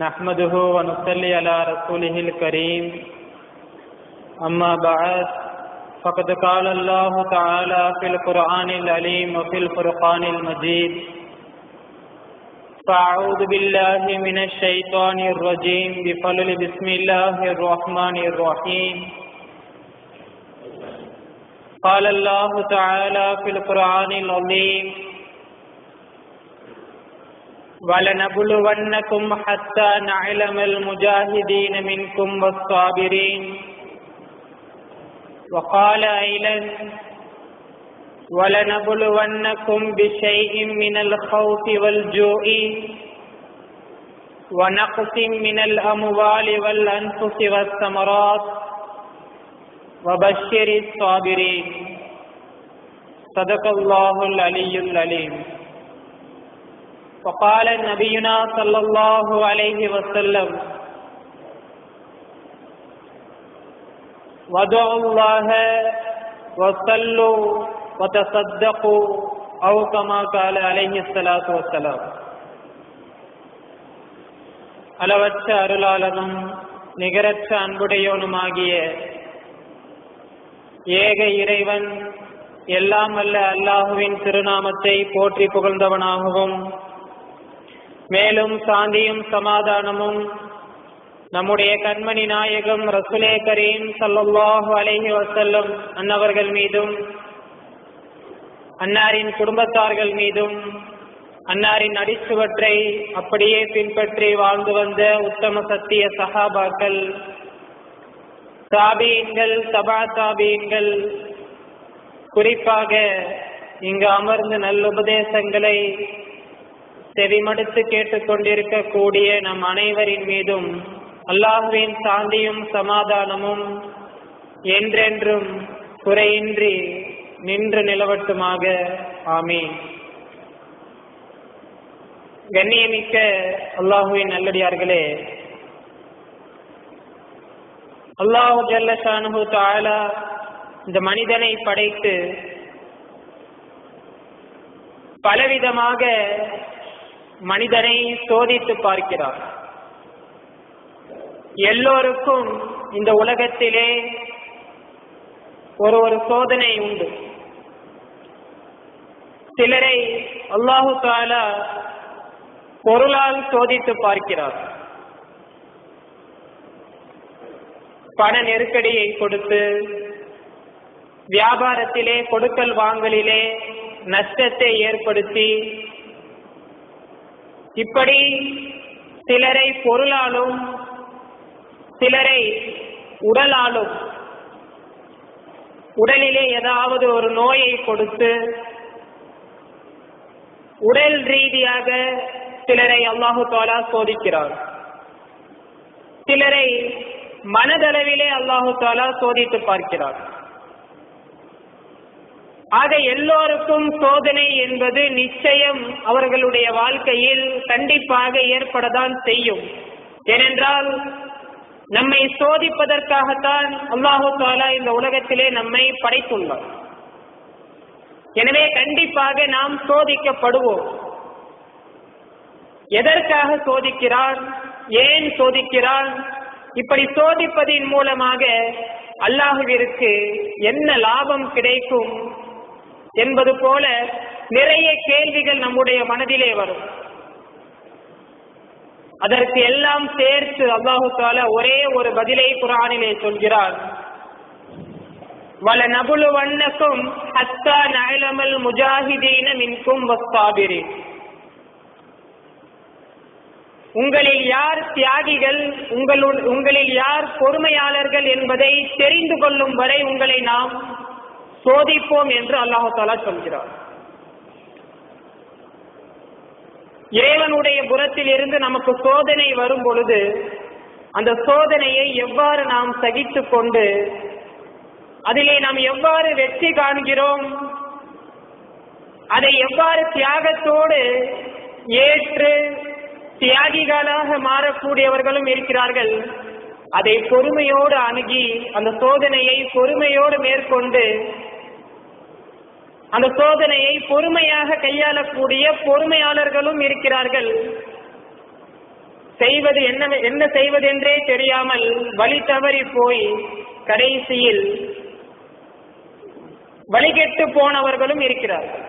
نحمده ونصلي على رسوله الكريم. أما بعد فقد قال الله تعالى في القرآن العليم وفي الفرقان المجيد فأعوذ بالله من الشيطان الرجيم بفضل بسم الله الرحمن الرحيم. قال الله تعالى في القرآن العظيم ولنبلونكم حتى نعلم المجاهدين منكم والصابرين. وقال أيضا ولنبلونكم بشيء من الخوف والجوع ونقص من الأموال والأنفس والثمرات وبشر الصابرين. صدق الله العلي العليم. وقال نبينا صلى الله عليه وسلم ودعوا الله وصلوا وتصدقوا أو كما قال عليه الصلاة والسلام அளவற்ற அருளாளனும் நிகரற்ற அன்புடையவனுமாகிய ஏக இறைவன் எல்லாம் அல்ல அல்லாஹுவின் திருநாமத்தை போற்றி புகழ்ந்தவனாகவும் மேலும் சாந்தியும் சமாதானமும் நம்முடைய கண்மணி நாயகம் ரசுலே கரீம் சல்லாஹு அலஹி வசல்லம் அன்னவர்கள் மீதும் அன்னாரின் குடும்பத்தார்கள் மீதும் அன்னாரின் அடிச்சுவற்றை அப்படியே பின்பற்றி வாழ்ந்து வந்த உத்தம சத்திய சகாபாக்கள் தாபீன்கள் சபா தாபீன்கள் குறிப்பாக இங்கு அமர்ந்து நல்லுபதேசங்களை செவிமடுத்து கேட்டுக்கொண்டிருக்கக்கூடிய நம் அனைவரின் மீதும் அல்லாஹுவின் சாந்தியும் சமாதானமும் என்றென்றும் குறையின்றி நின்று நிலவட்டுமாக. ஆமே கண்ணியமிக்க அல்லாஹுவின் நல்லடியார்களே அல்லாஹு ஜல்லஷானு தாலா இந்த மனிதனை படைத்து பலவிதமாக மனிதனை சோதித்து பார்க்கிறார். எல்லோருக்கும் இந்த உலகத்திலே ஒரு ஒரு சோதனை உண்டு. சிலரை அல்லாஹு தாலா பொருளால் சோதித்து பார்க்கிறார். பண நெருக்கடியை கொடுத்து வியாபாரத்திலே கொடுக்கல் வாங்கலிலே நஷ்டத்தை ஏற்படுத்தி இப்படி சிலரை பொருளாலும் சிலரை உடலாலும் உடலிலே ஏதாவது ஒரு நோயை கொடுத்து உடல் ரீதியாக சிலரை அல்லாஹு தாலா சோதிக்கிறார். சிலரை மனதளவிலே அல்லாஹு தாலா சோதித்து பார்க்கிறார். ஆக எல்லோருக்கும் சோதனை என்பது நிச்சயம் அவர்களுடைய வாழ்க்கையில் கண்டிப்பாக ஏற்படத்தான் செய்யும். ஏனென்றால் நம்மை சோதிப்பதற்காகத்தான் அல்லாஹு தாலா இந்த உலகத்திலே நம்மை படைத்துள்ளார். எனவே கண்டிப்பாக நாம் சோதிக்கப்படுவோம். எதற்காக சோதிக்கிறான்? ஏன் சோதிக்கிறான்? இப்படி சோதிப்பதின் மூலமாக அல்லாஹுவிற்கு என்ன லாபம் கிடைக்கும்? என்பது போல நிறைய கேள்விகள் நம்முடைய மனதிலே வரும். அதற்கு எல்லாம் சேர்த்து அல்லாஹு தால ஒரே ஒரு பதிலை குரானிலே சொல்கிறார். வல நபுலு வண்ணக்கும் ஹத்தா நயலமல் முஜாஹிதீன மின்கும் வஸ்தாபிரி உங்களில் யார் தியாகிகள் உங்களுள் உங்களில் யார் பொறுமையாளர்கள் என்பதை தெரிந்து கொள்ளும் வரை உங்களை நாம் சோதிப்போம் என்று அல்லாஹாலா சொல்கிறார். இறைவனுடைய புறத்தில் இருந்து நமக்கு சோதனை வரும் பொழுது அந்த சோதனையை எவ்வாறு நாம் சகித்து கொண்டு அதிலே நாம் எவ்வாறு வெற்றி காண்கிறோம் அதை எவ்வாறு தியாகத்தோடு ஏற்று தியாகிகளாக மாறக்கூடியவர்களும் இருக்கிறார்கள் அதை பொறுமையோடு அணுகி அந்த சோதனையை பொறுமையோடு மேற்கொண்டு அந்த சோதனையை பொறுமையாக கையாளக்கூடிய பொறுமையாளர்களும் இருக்கிறார்கள். செய்வது என்ன என்ன செய்வதென்றே தெரியாமல் வழி தவறி போய் கடைசியில் வழிகெட்டு போனவர்களும் இருக்கிறார்கள்.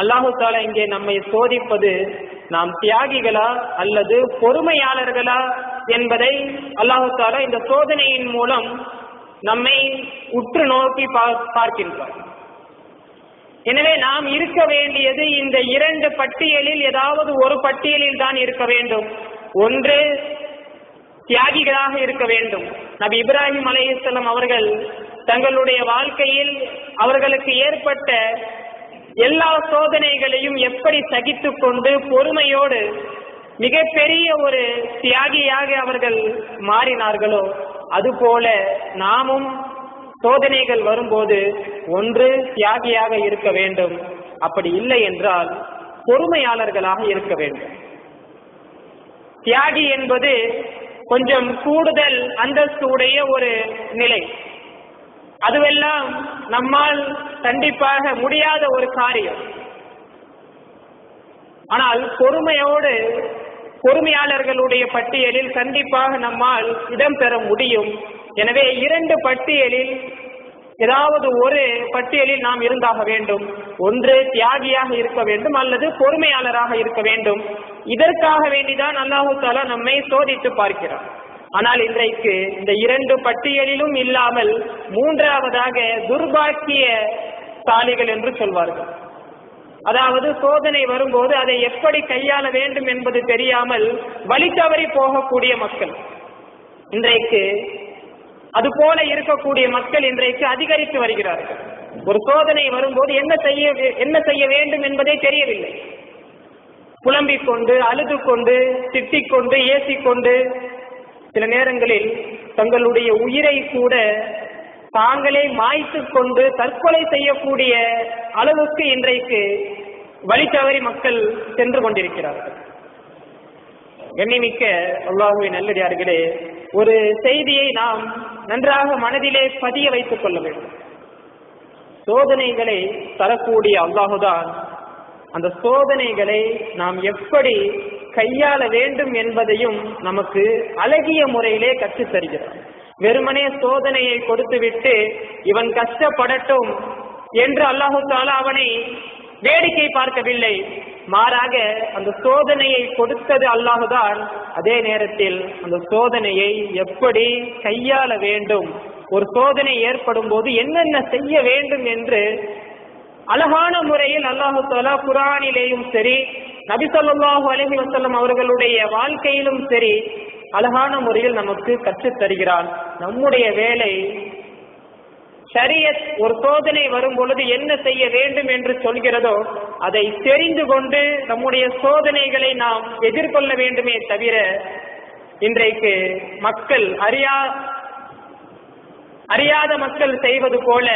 அல்லாஹு தாலா இங்கே நம்மை சோதிப்பது நாம் தியாகிகளா அல்லது பொறுமையாளர்களா என்பதை அல்லாஹு தாலா இந்த சோதனையின் மூலம் நம்மை உற்று நோக்கி பார்க்கின்றார். எனவே நாம் இருக்க வேண்டியது இந்த இரண்டு பட்டியலில் ஏதாவது ஒரு பட்டியலில் தான் இருக்க வேண்டும். ஒன்று தியாகிகளாக இருக்க வேண்டும். நபி இப்ராஹிம் அலையம் அவர்கள் தங்களுடைய வாழ்க்கையில் அவர்களுக்கு ஏற்பட்ட எல்லா சோதனைகளையும் எப்படி சகித்து கொண்டு பொறுமையோடு மிகப்பெரிய ஒரு தியாகியாக அவர்கள் மாறினார்களோ அதுபோல நாமும் சோதனைகள் வரும்போது ஒன்று தியாகியாக இருக்க வேண்டும். அப்படி இல்லை என்றால் பொறுமையாளர்களாக இருக்க வேண்டும். தியாகி என்பது கொஞ்சம் கூடுதல் அந்தஸ்து உடைய ஒரு நிலை. அதுவெல்லாம் நம்மால் கண்டிப்பாக முடியாத ஒரு காரியம். ஆனால் பொறுமையோடு பொறுமையாளர்களுடைய பட்டியலில் கண்டிப்பாக நம்மால் இடம்பெற முடியும். எனவே இரண்டு பட்டியலில் ஏதாவது ஒரு பட்டியலில் நாம் இருந்தாக வேண்டும். ஒன்று தியாகியாக இருக்க வேண்டும் அல்லது பொறுமையாளராக இருக்க வேண்டும். இதற்காக வேண்டிதான் அல்லாஹு தாலா நம்மை சோதித்து பார்க்கிறார் ஆனால் இன்றைக்கு இந்த இரண்டு பட்டியலிலும் இல்லாமல் மூன்றாவதாக துர்பாக்கிய சாலிகள் என்று சொல்வார்கள். அதாவது சோதனை வரும்போது அதை எப்படி கையாள வேண்டும் என்பது தெரியாமல் வழி தவறி போகக்கூடிய மக்கள். இன்றைக்கு அது போல இருக்கக்கூடிய மக்கள் இன்றைக்கு அதிகரித்து வருகிறார்கள். ஒரு சோதனை வரும்போது என்ன செய்ய என்ன செய்ய வேண்டும் என்பதே தெரியவில்லை. புலம்பிக் கொண்டு அழுது கொண்டு திட்டிக் கொண்டு ஏசிக்கொண்டு சில நேரங்களில் தங்களுடைய உயிரை கூட தாங்களே மாய்த்து கொண்டு தற்கொலை செய்யக்கூடிய அளவுக்கு இன்றைக்கு வழி தவறி மக்கள் சென்று கொண்டிருக்கிறார்கள். எண்ணிமிக்க அல்லாஹுவின் நல்லடியார்களே ஒரு செய்தியை நாம் நன்றாக மனதிலே பதிய வைத்துக் கொள்ள வேண்டும். சோதனைகளை தரக்கூடிய அல்லாஹுதான். அந்த சோதனைகளை நாம் எப்படி கையாள வேண்டும் என்பதையும் நமக்கு அழகிய முறையிலே கற்றுத் தருகிறார். வெறுமனே சோதனையை கொடுத்துவிட்டு இவன் கஷ்டப்படட்டும் என்று அல்லாஹு தாலா அவனை வேடிக்கை பார்க்கவில்லை. மாறாக அந்த சோதனையை கொடுத்தது அல்லாஹுதான். அதே நேரத்தில் அந்த சோதனையை எப்படி கையாள வேண்டும்? ஒரு சோதனை ஏற்படும் போது என்னென்ன செய்ய வேண்டும் என்று அழகான முறையில் அல்லாஹு தாலா குரானிலேயும் சரி நபி சொல்லாஹு அலஹி வசல்லம் அவர்களுடைய வாழ்க்கையிலும் சரி அழகான முறையில் நமக்கு கற்றுத் தருகிறான் நம்முடைய வேலை ஷரியத் ஒரு சோதனை வரும் பொழுது என்ன செய்ய வேண்டும் என்று சொல்கிறதோ அதை தெரிந்து கொண்டு நம்முடைய சோதனைகளை நாம் எதிர்கொள்ள வேண்டுமே தவிர இன்றைக்கு மக்கள் அறியா அறியாத மக்கள் செய்வது போல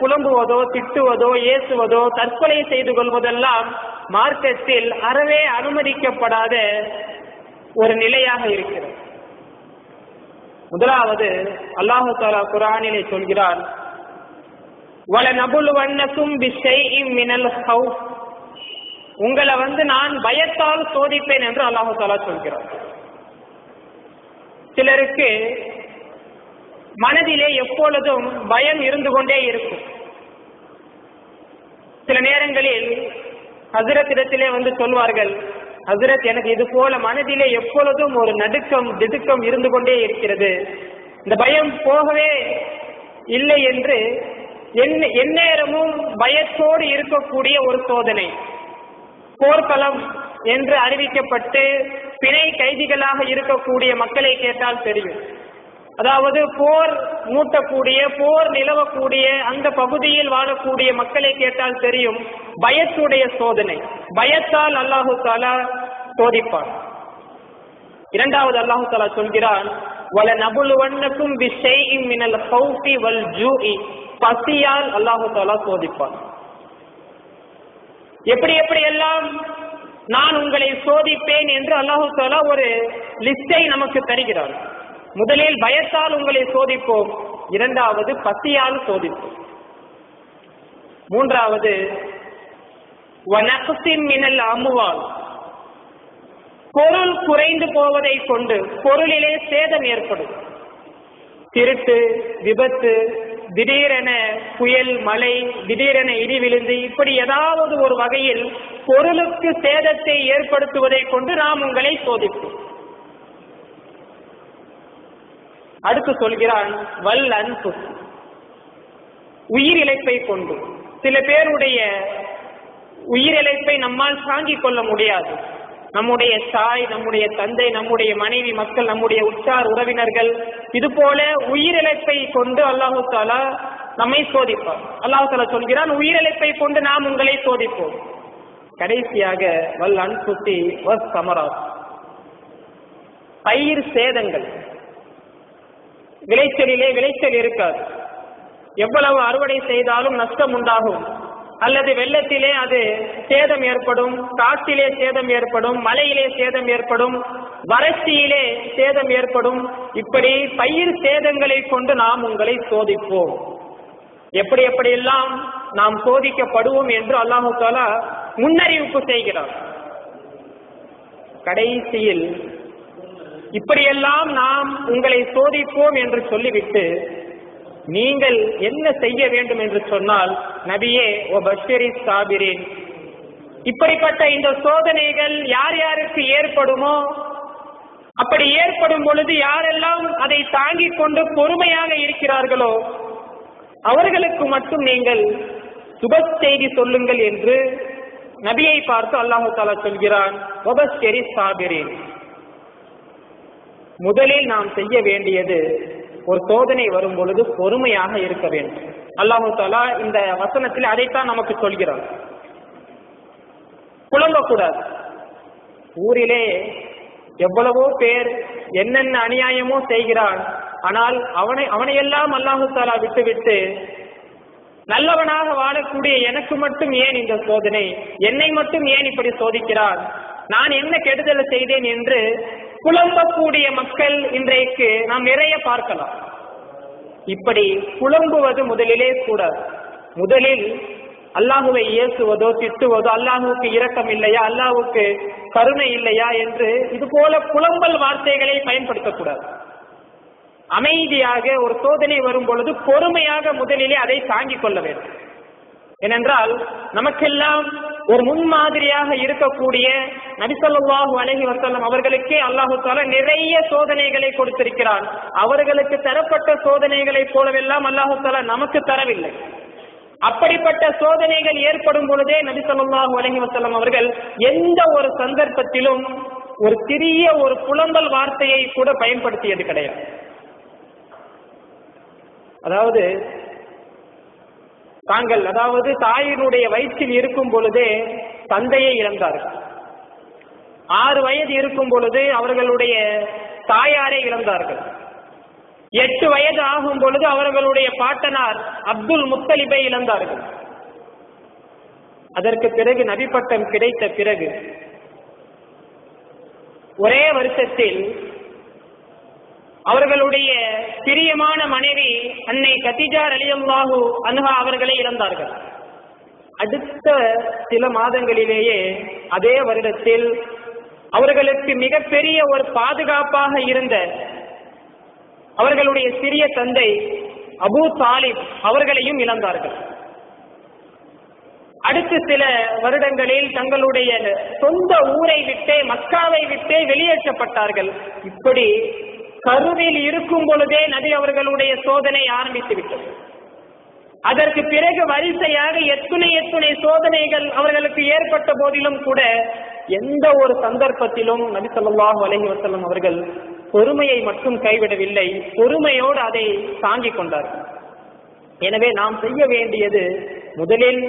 புலம்புவதோ திட்டுவதோ ஏசுவதோ தற்கொலை செய்து கொள்வதெல்லாம் மார்க்கத்தில் அறவே அனுமதிக்கப்படாத ஒரு நிலையாக இருக்கிறது. முதலாவது அல்லாஹு தாலா குரானிலே சொல்கிறான் வல நபுலுவன்னக்கும் மினல் ஹவு உங்களை வந்து நான் பயத்தால் சோதிப்பேன் என்று அல்லாஹு தாலா சொல்கிறார். சிலருக்கு மனதிலே எப்பொழுதும் பயம் இருந்து கொண்டே இருக்கும். சில நேரங்களில் ஹசரத்திடத்திலே வந்து சொல்வார்கள் ஹசரத் எனக்கு இது போல மனதிலே எப்பொழுதும் ஒரு நடுக்கம் திடுக்கம் இருந்து கொண்டே இருக்கிறது. இந்த பயம் போகவே இல்லை என்று எந்நேரமும் பயத்தோடு இருக்கக்கூடிய ஒரு சோதனை. போர்க்களம் என்று அறிவிக்கப்பட்டு பிணை கைதிகளாக இருக்கக்கூடிய மக்களை கேட்டால் தெரியும். அதாவது போர் மூட்டக்கூடிய போர் நிலவக்கூடிய அந்த பகுதியில் வாழக்கூடிய மக்களை கேட்டால் தெரியும் பயத்துடைய சோதனை. பயத்தால் அல்லாஹு தாலா சோதிப்பார் இரண்டாவது அல்லாஹு தாலா சொல்கிறான் வல நபுலுவன்னக்கும் பிஷைஇம் மினல் ஹௌஃபி வல் ஜூஇ. பசியால் அல்லாஹு தாலா சோதிப்பான். எப்படி எப்படி எல்லாம் நான் உங்களை சோதிப்பேன் என்று அல்லாஹு தாலா ஒரு லிஸ்டை நமக்கு தருகிறார் முதலில் பயத்தால் உங்களை சோதிப்போம் இரண்டாவது பசியால் சோதிப்போம். மூன்றாவது மினல் அமுவால். பொருள் குறைந்து போவதை கொண்டு பொருளிலே சேதம் ஏற்படும். திருட்டு விபத்து திடீரென புயல் மழை திடீரென இடி விழுந்து இப்படி ஏதாவது ஒரு வகையில் பொருளுக்கு சேதத்தை ஏற்படுத்துவதை கொண்டு நாம் உங்களை சோதிப்போம். அடுத்து சொல்கிறான் வல் அன்பு. உயிரிழப்பை கொண்டு. சில பேருடைய உயிரிழப்பை நம்மால் தாங்கிக் கொள்ள முடியாது. நம்முடைய தாய் நம்முடைய தந்தை நம்முடைய மனைவி மக்கள் நம்முடைய உற்றார் உறவினர்கள் இது போல உயிரிழப்பை கொண்டு அல்லாஹு தாலா நம்மை சோதிப்பார். அல்லாஹு தாலா சொல்கிறான் உயிரிழப்பை கொண்டு நாம் உங்களை சோதிப்போம். கடைசியாக வல் அன்புத்தி வஸ் சமராத் பயிர் சேதங்கள். விளைச்சலிலே விளைச்சல் இருக்காது. எவ்வளவு அறுவடை செய்தாலும் நஷ்டம் உண்டாகும். அல்லது வெள்ளத்திலே அது சேதம் ஏற்படும் காற்றிலே சேதம் ஏற்படும் மலையிலே சேதம் ஏற்படும் வறட்சியிலே சேதம் ஏற்படும். இப்படி பயிர் சேதங்களை கொண்டு நாம் உங்களை சோதிப்போம். எப்படி எப்படியெல்லாம் நாம் சோதிக்கப்படுவோம் என்று அல்லாஹு தாலா முன்னறிவிப்பு செய்கிறார். கடைசியில் இப்படியெல்லாம் நாம் உங்களை சோதிப்போம் என்று சொல்லிவிட்டு நீங்கள் என்ன செய்ய வேண்டும் என்று சொன்னால் நபியே ஓ பஷரி சாபிரின் இப்படிப்பட்ட இந்த சோதனைகள் யார் யாருக்கு ஏற்படுமோ அப்படி ஏற்படும் பொழுது யாரெல்லாம் அதை தாங்கிக் கொண்டு பொறுமையாக இருக்கிறார்களோ அவர்களுக்கு மட்டும் நீங்கள் சுப செய்தி சொல்லுங்கள் என்று நபியை பார்த்து அல்லாஹு தாலா சொல்கிறான் ஒபஸ்கெரி சாபிரின் முதலில் நாம் செய்ய வேண்டியது ஒரு சோதனை வரும் பொழுது பொறுமையாக இருக்க வேண்டும். அல்லாஹு தாலா இந்த வசனத்தில் அதைத்தான் நமக்கு சொல்கிறார் புலம்பக்கூடாது. ஊரிலே எவ்வளவோ பேர் என்னென்ன அநியாயமோ செய்கிறான் ஆனால் அவனை அவனையெல்லாம் அல்லாஹு தாலா விட்டுவிட்டு நல்லவனாக வாழக்கூடிய எனக்கு மட்டும் ஏன் இந்த சோதனை? என்னை மட்டும் ஏன் இப்படி சோதிக்கிறான் நான் என்ன கெடுதலை செய்தேன் என்று புலம்பக்கூடிய மக்கள் இன்றைக்கு நாம் நிறைய பார்க்கலாம். இப்படி புலம்புவது முதலிலே கூட முதலில் அல்லாஹுவை இயேசுவதோ திட்டுவதோ அல்லாஹுவுக்கு இரக்கம் இல்லையா அல்லாஹுக்கு கருணை இல்லையா என்று இது போல புலம்பல் வார்த்தைகளை பயன்படுத்தக்கூடாது. அமைதியாக ஒரு சோதனை வரும் பொழுது பொறுமையாக முதலிலே அதை தாங்கிக் கொள்ள வேண்டும். ஏனென்றால் நமக்கெல்லாம் ஒரு முன்மாதிரியாக இருக்கக்கூடிய நபிசல்லாஹு அலஹி வசல்லம் அவர்களுக்கே அல்லாஹு தாலா நிறைய சோதனைகளை கொடுத்திருக்கிறான் அவர்களுக்கு தரப்பட்ட சோதனைகளைப் போலவெல்லாம் அல்லாஹு தாலா நமக்கு தரவில்லை. அப்படிப்பட்ட சோதனைகள் ஏற்படும் பொழுதே நபிசல்லாஹு அலஹி வசல்லம் அவர்கள் எந்த ஒரு சந்தர்ப்பத்திலும் ஒரு சிறிய ஒரு புலம்பல் வார்த்தையை கூட பயன்படுத்தியது கிடையாது. அதாவது தாங்கள் அதாவது தாயினுடைய வயிற்றில் இருக்கும் பொழுதே தந்தையை இழந்தார்கள். ஆறு வயது இருக்கும் பொழுது அவர்களுடைய தாயாரை இழந்தார்கள். எட்டு வயது ஆகும் பொழுது அவர்களுடைய பாட்டனார் அப்துல் முத்தலிபை இழந்தார்கள். அதற்கு பிறகு நபிப்பட்டம் கிடைத்த பிறகு ஒரே வருஷத்தில் அவர்களுடைய பிரியமான மனைவி அன்னை கத்திஜா அலியல்லாஹு அன்ஹா அவர்களை இழந்தார்கள் அடுத்த சில மாதங்களிலேயே அதே வருடத்தில் அவர்களுக்கு மிகப்பெரிய ஒரு பாதுகாப்பாக இருந்த அவர்களுடைய சிறிய தந்தை அபூ தாலிப் அவர்களையும் இழந்தார்கள். அடுத்த சில வருடங்களில் தங்களுடைய சொந்த ஊரை விட்டே மக்காவை விட்டே வெளியேற்றப்பட்டார்கள். இப்படி கருவில் இருக்கும் பொழுதே நபி அவர்களுடைய சோதனை ஆரம்பித்து விட்டது. அதற்கு பிறகு வரிசையாக எத்துணை எத்துணை சோதனைகள் அவர்களுக்கு ஏற்பட்ட போதிலும் கூட எந்த ஒரு சந்தர்ப்பத்திலும் நபி சொல்லாஹு அலஹி வசல்லம் அவர்கள் பொறுமையை மட்டும் கைவிடவில்லை. பொறுமையோடு அதை தாங்கிக் கொண்டார்கள். எனவே நாம் செய்ய வேண்டியது முதலில்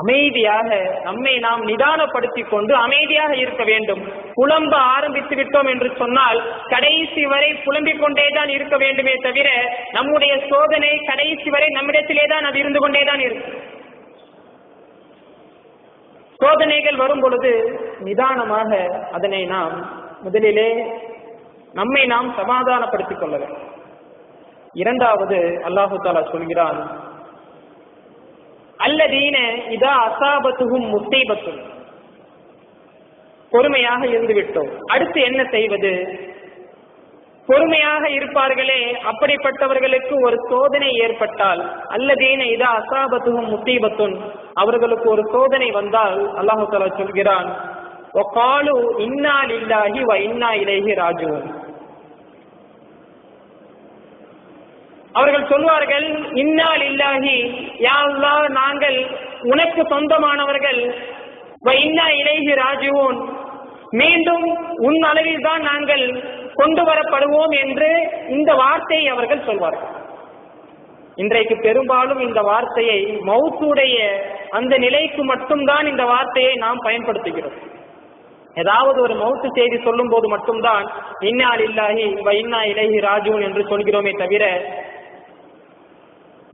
அமைதியாக நம்மை நாம் நிதானப்படுத்திக் கொண்டு அமைதியாக இருக்க வேண்டும். புலம்ப ஆரம்பித்து விட்டோம் என்று சொன்னால் கடைசி வரை புலம்பிக் கொண்டே தான் இருக்க வேண்டுமே தவிர நம்முடைய சோதனை கடைசி வரை நம்மிடத்திலே தான் அது இருந்து கொண்டே தான் இருக்கும் சோதனைகள் வரும் பொழுது நிதானமாக அதனை நாம் முதலிலே நம்மை நாம் சமாதானப்படுத்திக் கொள்ள வேண்டும். இரண்டாவது அல்லாஹு தாலா சொல்கிறான் அல்லதீன இதா அசாபத்துகும் முசீபத்தும். பொறுமையாக இருந்து விட்டோம் அடுத்து என்ன செய்வது? பொறுமையாக இருப்பார்களே அப்படிப்பட்டவர்களுக்கு ஒரு சோதனை ஏற்பட்டால் அல்லதீன இதா அசாபத்துகும் முசீபத்துன் அவர்களுக்கு ஒரு சோதனை வந்தால் அல்லாஹு சொல்கிறான் ஒக்காலு இன்னா இல்லாஹி வ இன்னா இலேஹி ராஜுவன் அவர்கள் சொல்வார்கள் இன்னால் இல்லாஹி யாழ்லா நாங்கள் உனக்கு சொந்தமானவர்கள். இன்னா இலேஹி ராஜுவோன் மீண்டும் உன் அளவில் தான் நாங்கள் கொண்டு வரப்படுவோம் என்று இந்த வார்த்தையை அவர்கள் சொல்வார்கள். இன்றைக்கு பெரும்பாலும் இந்த வார்த்தையை மௌத்துடைய அந்த நிலைக்கு மட்டும்தான் இந்த வார்த்தையை நாம் பயன்படுத்துகிறோம். ஏதாவது ஒரு மௌத்து செய்தி சொல்லும் போது மட்டும்தான் இன்னால் இல்லாஹி இன்னா இலகி ராஜூன் என்று சொல்கிறோமே தவிர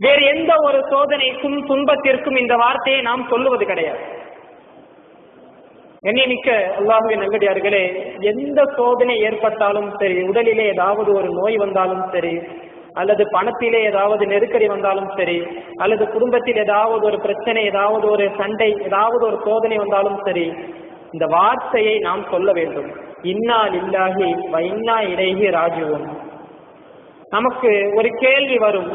வேறு எந்த ஒரு சோதனைக்கும் துன்பத்திற்கும் இந்த வார்த்தையை நாம் சொல்லுவது கிடையாது. கண்ணியமிக்க அல்லாஹுவின் நல்லடியார்களே எந்த சோதனை ஏற்பட்டாலும் சரி உடலிலே ஏதாவது ஒரு நோய் வந்தாலும் சரி அல்லது பணத்திலே ஏதாவது நெருக்கடி வந்தாலும் சரி அல்லது குடும்பத்தில் ஏதாவது ஒரு பிரச்சனை ஏதாவது ஒரு சண்டை ஏதாவது ஒரு சோதனை வந்தாலும் சரி இந்த வார்த்தையை நாம் சொல்ல வேண்டும். இன்னால் இல்லாஹி வைன்னா இடைகி ராஜுவோம் நமக்கு ஒரு கேள்வி வரும்.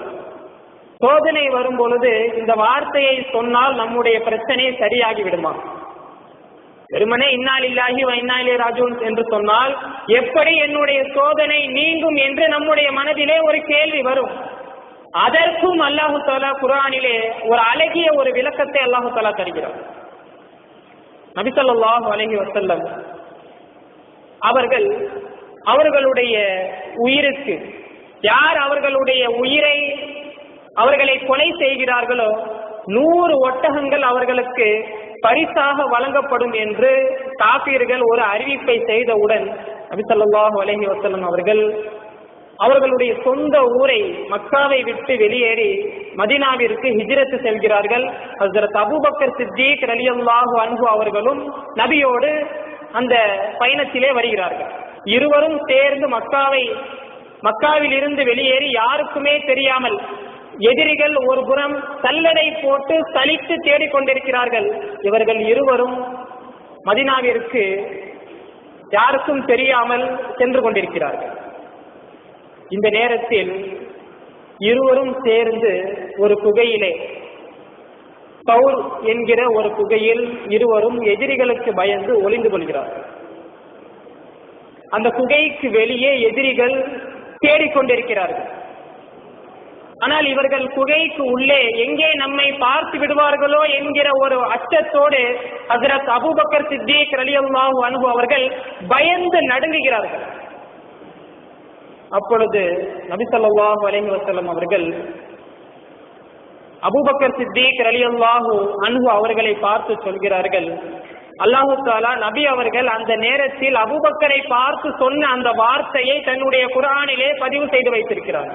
சோதனை வரும் பொழுது இந்த வார்த்தையை சொன்னால் நம்முடைய பிரச்சனை சரியாகி விடுமா வெறுமனே இன்னால் இல்லாஹி வைனாலே ராஜூன் என்று சொன்னால் எப்படி என்னுடைய சோதனை நீங்கும் என்று நம்முடைய மனதிலே ஒரு கேள்வி வரும். அதற்கும் அல்லாஹு தாலா குரானிலே ஒரு அழகிய ஒரு விளக்கத்தை அல்லாஹு தாலா தருகிறார். நபிசல்லாஹு அலஹி வசல்லம் அவர்கள் அவர்களுடைய உயிருக்கு யார் அவர்களுடைய உயிரை அவர்களை கொலை செய்கிறார்களோ? நூறு ஒட்டகங்கள் அவர்களுக்கு பரிசாக வழங்கப்படும் என்று காப்பீர்கள் ஒரு அறிவிப்பை செய்தவுடன் நபிசல்லாஹு அலஹி வசலம் அவர்கள் அவர்களுடைய சொந்த ஊரை மக்காவை விட்டு வெளியேறி மதினாவிற்கு ஹிஜ்ரத்து செல்கிறார்கள். ஹசரத் அபுபக்கர் சித்திக் ரலியல்லாஹு அன்பு அவர்களும் நபியோடு அந்த பயணத்திலே வருகிறார்கள். இருவரும் சேர்ந்து மக்காவை மக்காவில் இருந்து வெளியேறி யாருக்குமே தெரியாமல் எதிரிகள் ஒரு புறம் சல்லடை போட்டு சலித்து தேடிக் கொண்டிருக்கிறார்கள் இவர்கள் இருவரும் மதினாவிற்கு யாருக்கும் தெரியாமல் சென்று கொண்டிருக்கிறார்கள். இந்த நேரத்தில் இருவரும் சேர்ந்து ஒரு குகையிலே பவுர் என்கிற ஒரு குகையில் இருவரும் எதிரிகளுக்கு பயந்து ஒளிந்து கொள்கிறார்கள். அந்த குகைக்கு வெளியே எதிரிகள் தேடிக்கொண்டிருக்கிறார்கள். ஆனால் இவர்கள் குகைக்கு உள்ளே எங்கே நம்மை பார்த்து விடுவார்களோ என்கிற ஒரு அச்சத்தோடு ஹசரத் அபூபக்கர் சித்திக் ரலியல்லாஹு அனுபவ அவர்கள் பயந்து நடுங்குகிறார்கள். அப்பொழுது நபிசல்லாஹு அலைஹி வசலம் அவர்கள் அபூபக்கர் சித்திக் ரலியல்லாஹு அன்ஹு அவர்களை பார்த்து சொல்கிறார்கள் அல்லாஹு தாலா நபி அவர்கள் அந்த நேரத்தில் அபூபக்கரை பார்த்து சொன்ன அந்த வார்த்தையை தன்னுடைய குரானிலே பதிவு செய்து வைத்திருக்கிறார்.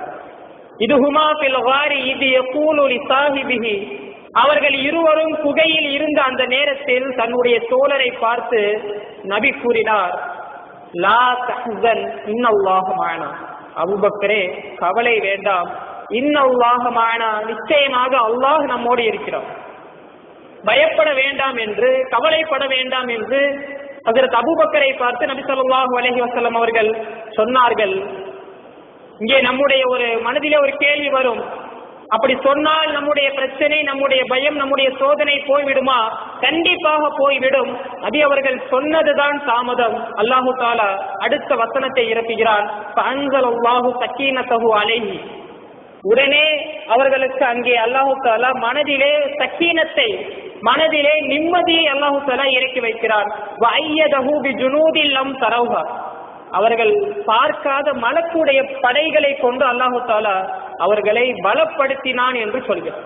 இது ஹுமா இது யகூலு சாஹிபிஹி அவர்கள் இருவரும் குகையில் இருந்த அந்த நேரத்தில் தன்னுடைய தோழரை பார்த்து நபி கூறினார் லா தஹன் இன்னல்லாஹு மானா. அபூபக்கரே கவலை வேண்டாம். இன்னல்லாஹு மானா. நிச்சயமாக அல்லாஹ் நம்மோடு இருக்கிறோம் பயப்பட வேண்டாம் என்று கவலைப்பட வேண்டாம் என்று அதற்கு அபுபக்கரை பார்த்து நபி சொல்லாஹு அலஹி வசல்லம் அவர்கள் சொன்னார்கள். இங்கே நம்முடைய ஒரு மனதிலே ஒரு கேள்வி வரும். அப்படி சொன்னால் நம்முடைய பிரச்சனை நம்முடைய பயம் நம்முடைய சோதனை போய்விடுமா? கண்டிப்பாக போய்விடும். அது அவர்கள் சொன்னதுதான் தாமதம். அல்லாஹு தாலா அடுத்த வசனத்தை இறப்புகிறான் சக்கீனத்தகு அலைஹி. உடனே அவர்களுக்கு அங்கே அல்லாஹு தாலா மனதிலே சக்கீனத்தை மனதிலே நிம்மதியை அல்லாஹு தாலா இறக்கி வைக்கிறார் வையதஹு தரவுகா அவர்கள் பார்க்காத மலக்குடைய படைகளை கொண்டு அல்லாஹு தாலா அவர்களை பலப்படுத்தினான் என்று சொல்கிறார்.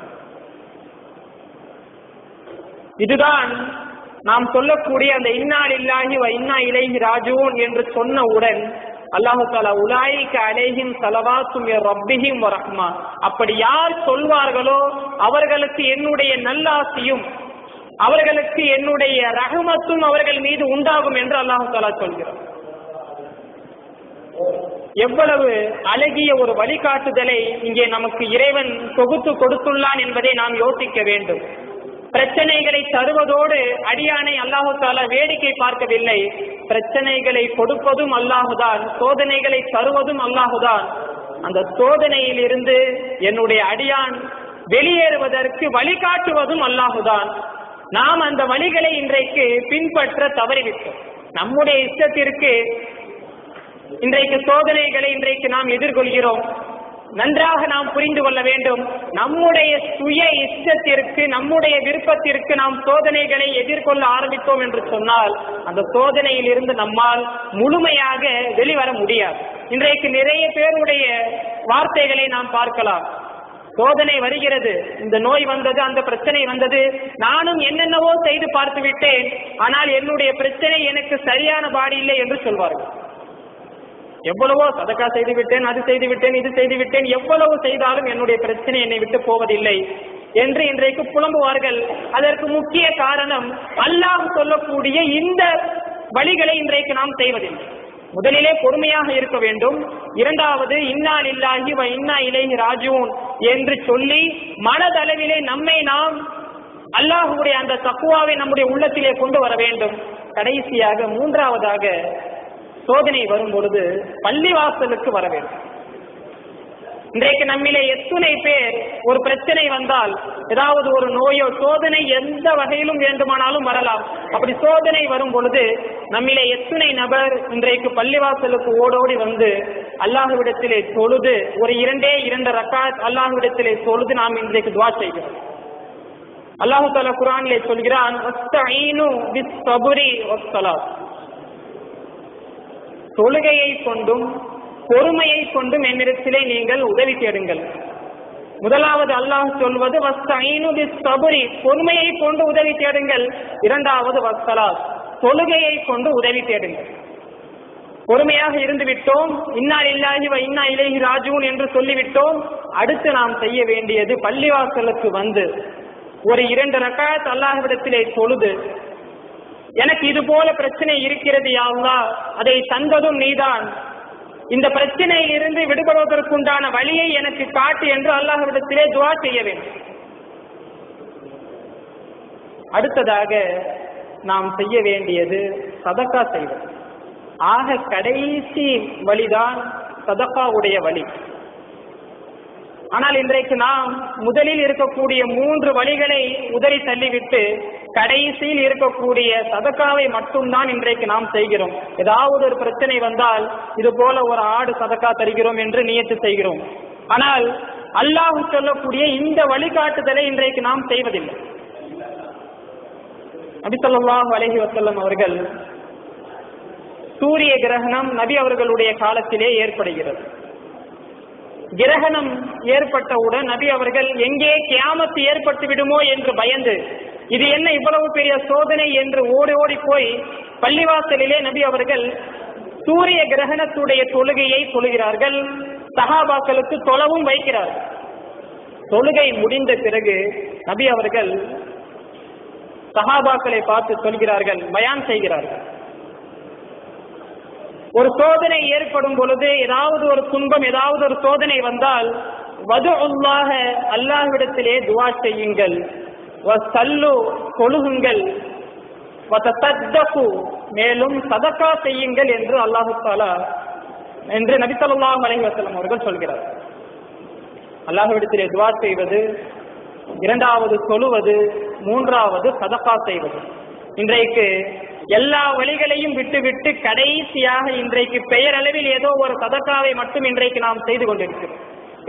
இதுதான் நாம் சொல்லக்கூடிய அந்த இன்னால் இல்லாஹி இன்னா இலைஹி ராஜூன் என்று சொன்னவுடன் அல்லாஹு தாலா உலாய்க்கு அலேஹிம் சலவாத்தும் ரப்பிஹிம் ரஹ்மா அப்படி யார் சொல்வார்களோ அவர்களுக்கு என்னுடைய நல்லாசியும் அவர்களுக்கு என்னுடைய ரஹமத்தும் அவர்கள் மீது உண்டாகும் என்று அல்லாஹு தாலா சொல்கிறார். எவ்வளவு அழகிய ஒரு வழிகாட்டுதலை இங்கே நமக்கு இறைவன் தொகுத்து கொடுத்துள்ளான் என்பதை நாம் யோசிக்க வேண்டும். பிரச்சனைகளை தருவதோடு அடியானை அல்லாஹு தாலா வேடிக்கை பார்க்கவில்லை. பிரச்சனைகளை கொடுப்பதும் அல்லாஹுதான் சோதனைகளை தருவதும் அல்லாஹுதான். அந்த சோதனையில் இருந்து என்னுடைய அடியான் வெளியேறுவதற்கு வழிகாட்டுவதும் அல்லாஹுதான். நாம் அந்த வழிகளை இன்றைக்கு பின்பற்ற தவறிவிட்டோம். நம்முடைய இஷ்டத்திற்கு இன்றைக்கு சோதனைகளை இன்றைக்கு நாம் எதிர்கொள்கிறோம். நன்றாக நாம் புரிந்து கொள்ள வேண்டும். நம்முடைய சுய இஷ்டத்திற்கு நம்முடைய விருப்பத்திற்கு நாம் சோதனைகளை எதிர்கொள்ள ஆரம்பித்தோம் என்று சொன்னால் அந்த சோதனையில் இருந்து நம்மால் முழுமையாக வெளிவர முடியாது. இன்றைக்கு நிறைய பேருடைய வார்த்தைகளை நாம் பார்க்கலாம். சோதனை வருகிறது. இந்த நோய் வந்தது அந்த பிரச்சனை வந்தது. நானும் என்னென்னவோ செய்து பார்த்து விட்டேன் ஆனால் என்னுடைய பிரச்சனை எனக்கு சரியான பாடி இல்லை என்று சொல்வார்கள். எவ்வளவோ சதக்கா செய்து விட்டேன் அது செய்து விட்டேன் இது செய்து விட்டேன் எவ்வளவு செய்தாலும் என்னுடைய பிரச்சனை என்னை விட்டு போவதில்லை என்று இன்றைக்கு புலம்புவார்கள். அதற்கு முக்கிய காரணம் அல்லாஹ் சொல்லக்கூடிய இந்த வழிகளை இன்றைக்கு நாம் செய்வதில்லை. முதலிலே பொறுமையாக இருக்க வேண்டும். இரண்டாவது இன்னால் இல்லாஹி வ இன்னா இலேஹி ராஜூன் என்று சொல்லி மனதளவிலே நம்மை நாம் அல்லாஹுடைய அந்த தக்குவாவை நம்முடைய உள்ளத்திலே கொண்டு வர வேண்டும். கடைசியாக மூன்றாவதாக சோதனை வரும் பொழுது பள்ளிவாசலுக்கு வர வேண்டும். இன்றைக்கு நம்மிலே எத்தனை பேர் ஒரு பிரச்சனை வந்தால் ஏதாவது ஒரு நோயோ சோதனை எந்த வகையிலும் வேண்டுமானாலும் வரலாம். அப்படி சோதனை வரும் பொழுது நம்மிலே எத்தனை நபர் இன்றைக்கு பள்ளிவாசலுக்கு ஓடோடி வந்து அல்லாஹுவிடத்திலே தொழுது ஒரு இரண்டே இரண்டு ரக்காத் அல்லாஹுவிடத்திலே தொழுது நாம் இன்றைக்கு துவா செய்கிறோம். அல்லாஹு தாலா குரானிலே சொல்கிறான் தொழுகையை கொண்டும் பொறுமையை கொண்டும் என்னிடத்திலே நீங்கள் உதவி தேடுங்கள். முதலாவது அல்லாஹ் சொல்வது வஸ்தஈனு பிஸ்ஸபுரி பொறுமையை கொண்டு உதவி தேடுங்கள். இரண்டாவது வஸ்தலா தொழுகையை கொண்டு உதவி தேடுங்கள். பொறுமையாக இருந்து விட்டோம் இன்னா இல்லாஹி இன்னா இலேஹி ராஜூன் என்று சொல்லிவிட்டோம். அடுத்து நாம் செய்ய வேண்டியது பள்ளிவாசலுக்கு வந்து ஒரு இரண்டு ரக்காத் அல்லாஹ்விடத்திலே தொழுது எனக்கு இது போல பிரச்சனை இருக்கிறது யா அதை தந்ததும் நீதான். இந்த பிரச்சனையில் இருந்து விடுபடுவதற்குண்டான வழியை எனக்கு காட்டு என்று அல்லாஹ்விடத்திலே துவா செய்ய வேண்டும். அடுத்ததாக நாம் செய்ய வேண்டியது சதக்கா செய்வது ஆக கடைசி வழிதான் சதக்காவுடைய வழி. ஆனால் இன்றைக்கு நாம் முதலில் இருக்கக்கூடிய மூன்று வழிகளை உதறி தள்ளிவிட்டு கடைசியில் இருக்கக்கூடிய சதக்காவை மட்டும்தான் இன்றைக்கு நாம் செய்கிறோம். ஏதாவது ஒரு பிரச்சனை வந்தால் இது போல ஒரு ஆடு சதக்கா தருகிறோம் என்று நியத்து செய்கிறோம். ஆனால் அல்லாஹ் சொல்லக்கூடிய இந்த வழிகாட்டுதலை இன்றைக்கு நாம் செய்வதில்லை. நபி அலஹி வசல்லம் அவர்கள் சூரிய கிரகணம் நபி அவர்களுடைய காலத்திலே ஏற்படுகிறது. கிரகணம் ஏற்பட்டவுடன் நபி அவர்கள் எங்கே கியாமத்து ஏற்பட்டு விடுமோ என்று பயந்து இது என்ன இவ்வளவு பெரிய சோதனை என்று ஓடி ஓடி போய் பள்ளிவாசலிலே நபி அவர்கள் சூரிய கிரகணத்துடைய தொழுகையை தொழுகிறார்கள் சகாபாக்களுக்கு தொலவும் வைக்கிறார்கள் தொழுகை முடிந்த பிறகு நபி அவர்கள் சகாபாக்களை பார்த்து சொல்கிறார்கள் பயான் செய்கிறார்கள். ஒரு சோதனை ஏற்படும் பொழுது ஏதாவது ஒரு துன்பம் ஏதாவது ஒரு சோதனை வந்தால் வது உள்ளாக அல்லாஹ்விடத்திலே துவா செய்யுங்கள். சல்லு தொழுகுங்கள். மேலும் சதக்கா செய்யுங்கள் என்று அல்லாஹு தாலா என்று நபித்தல்லாம் ஸல்லல்லாஹு அலைஹி அவர்கள் சொல்கிறார். அல்லாஹ்விடத்திலே துவா செய்வது இரண்டாவது தொழுவது மூன்றாவது சதக்கா செய்வது. இன்றைக்கு எல்லா வழிகளையும் விட்டுவிட்டு கடைசியாக இன்றைக்கு பெயரளவில் ஏதோ ஒரு சதக்காவை மட்டும் இன்றைக்கு நாம் செய்து கொண்டிருக்கிறோம்.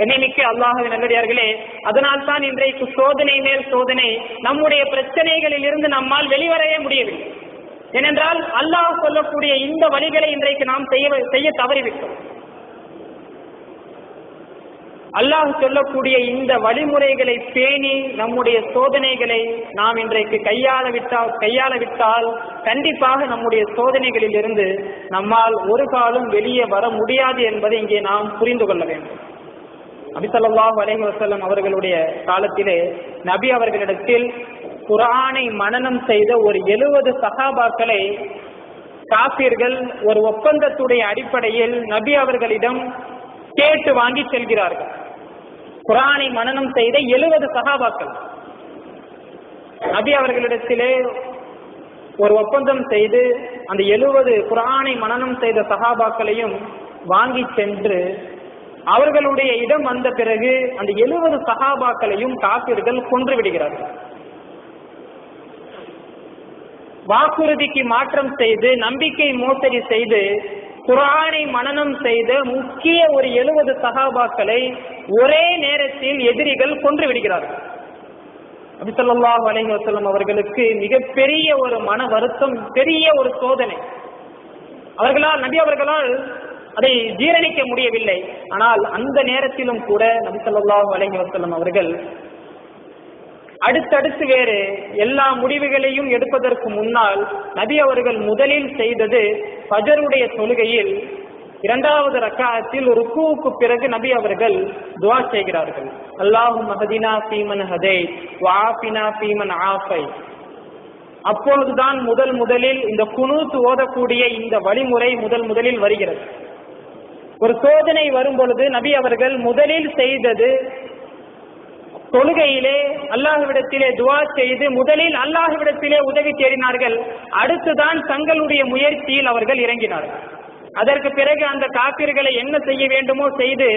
என்னைமிக்க அல்லாஹுவின் நல்லடியார்களே அதனால் தான் இன்றைக்கு சோதனை மேல் சோதனை நம்முடைய பிரச்சனைகளில் இருந்து நம்மால் வெளிவரவே முடியவில்லை. ஏனென்றால் அல்லாஹ் சொல்லக்கூடிய இந்த வழிகளை இன்றைக்கு நாம் செய்ய செய்ய தவறிவிட்டோம். அல்லாஹ் சொல்லக்கூடிய இந்த வழிமுறைகளை பேணி நம்முடைய சோதனைகளை நாம் இன்றைக்கு கையாள விட்டால் கையாள விட்டால் கண்டிப்பாக நம்முடைய சோதனைகளில் இருந்து நம்மால் ஒரு காலம் வெளியே வர முடியாது என்பதை இங்கே நாம் புரிந்து கொள்ள வேண்டும். நபிசல்லாஹு அலைஹி அவர்களுடைய காலத்திலே நபி அவர்களிடத்தில் குரானை மனனம் செய்த ஒரு எழுபது சகாபாக்களை காப்பீர்கள் ஒரு ஒப்பந்தத்துடைய அடிப்படையில் நபி அவர்களிடம் கேட்டு வாங்கி செல்கிறார்கள். குரானை மனனம் செய்த எழுபது சகாபாக்கள். நபி அவர்களிடத்திலே ஒரு ஒப்பந்தம் செய்து அந்த எழுபது குரானை மனனம் செய்த சகாபாக்களையும் வாங்கி சென்று அவர்களுடைய இடம் வந்த பிறகு அந்த எழுபது சகாபாக்களையும் காப்பீர்கள் கொன்று விடுகிறார்கள். வாக்குறுதிக்கு மாற்றம் செய்து நம்பிக்கை மோசடி செய்து குரானை மனநம் செய்த முக்கிய ஒரு எழுபது சகாபாக்களை ஒரே நேரத்தில் எதிரிகள் கொன்று விடுகிறார்கள். அபிசல்லாஹ் அலைஹி வஸல்லம் அவர்களுக்கு மிகப்பெரிய ஒரு மன வருத்தம் பெரிய ஒரு சோதனை. அவர்களால் நபி அவர்களால் அதை ஜீரணிக்க முடியவில்லை. ஆனால் அந்த நேரத்திலும் கூட நபி ஸல்லல்லாஹு அலைஹி வசல்லம் அவர்கள் அடுத்தடுத்து வேறு எல்லா முடிவுகளையும் எடுப்பதற்கு முன்னால் நபி அவர்கள் முதலில் செய்தது பஜருடைய தொழுகையில் இரண்டாவது ரக்காத்தில் ஒரு ருக்குவுக்கு பிறகு நபி அவர்கள் துவா செய்கிறார்கள். அல்லாஹும் மஹதினா பீமன் ஹதை வாஃபினா பீமன் ஆஃபை அப்பொழுதுதான் முதல் முதலில் இந்த குனூத்து ஓதக்கூடிய இந்த வழிமுறை முதல் முதலில் வருகிறது. ஒரு சோதனை வரும் பொழுது நபி அவர்கள் முதலில் செய்தது தொழுகையிலே அல்லாஹுவிடத்திலே துவா செய்து முதலில் அல்லாஹுவிடத்திலே உதவி தேடினார்கள். அடுத்துதான் தங்களுடைய முயற்சியில் அவர்கள் இறங்கினார்கள். அதற்கு பிறகு அந்த காப்பீர்களை என்ன செய்ய வேண்டுமோ செய்து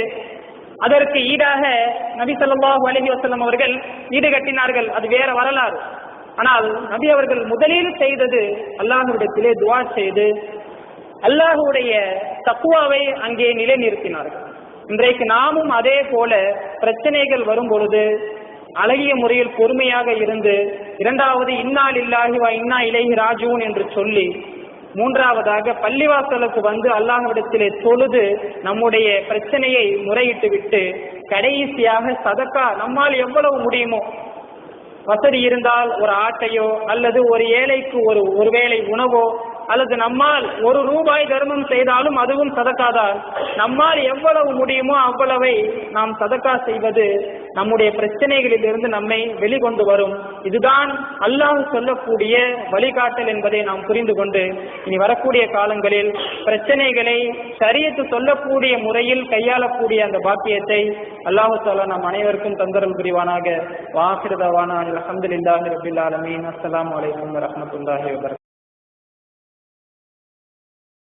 அதற்கு ஈடாக நபி சொல்லாஹு அலஹி வசல்லம் அவர்கள் ஈடுகட்டினார்கள் அது வேற வரலாறு. ஆனால் நபி அவர்கள் முதலில் செய்தது அல்லாஹுவிடத்திலே துவா செய்து அல்லாஹுடைய தக்குவாவை அங்கே நிலைநிறுத்தினார்கள். இன்றைக்கு நாமும் அதே போல பிரச்சனைகள் வரும் பொழுது அழகிய முறையில் பொறுமையாக இருந்து இரண்டாவது இன்னால் இல்லாஹி வா இன்னா இலகி ராஜூன் என்று சொல்லி மூன்றாவதாக பள்ளிவாசலுக்கு வந்து அல்லாஹ்விடத்திலே தொழுது நம்முடைய பிரச்சனையை முறையிட்டு விட்டு கடைசியாக சதக்கா நம்மால் எவ்வளவு முடியுமோ? வசதி இருந்தால் ஒரு ஆட்டையோ அல்லது ஒரு ஏழைக்கு ஒரு ஒருவேளை உணவோ அல்லது நம்மால் ஒரு ரூபாய் தர்மம் செய்தாலும் அதுவும் சதக்காதான் நம்மால் எவ்வளவு முடியுமோ அவ்வளவை நாம் சதக்கா செய்வது நம்முடைய பிரச்சனைகளில் இருந்து நம்மை வெளிக்கொண்டு வரும். இதுதான் அல்லாஹ் சொல்லக்கூடிய வழிகாட்டல் என்பதை நாம் புரிந்து கொண்டு இனி வரக்கூடிய காலங்களில் பிரச்சனைகளை சரியத்து சொல்லக்கூடிய முறையில் கையாளக்கூடிய அந்த பாக்கியத்தை அல்லாஹு தாலா நாம் அனைவருக்கும் தந்தரல் புரிவானாக. வாசிரதவான அலமதுல்லாஹி ரபில் ஆலமீன். அஸ்ஸலாமு அலைக்கும் வரஹ்மத்துல்லாஹி வபரகாத்துஹு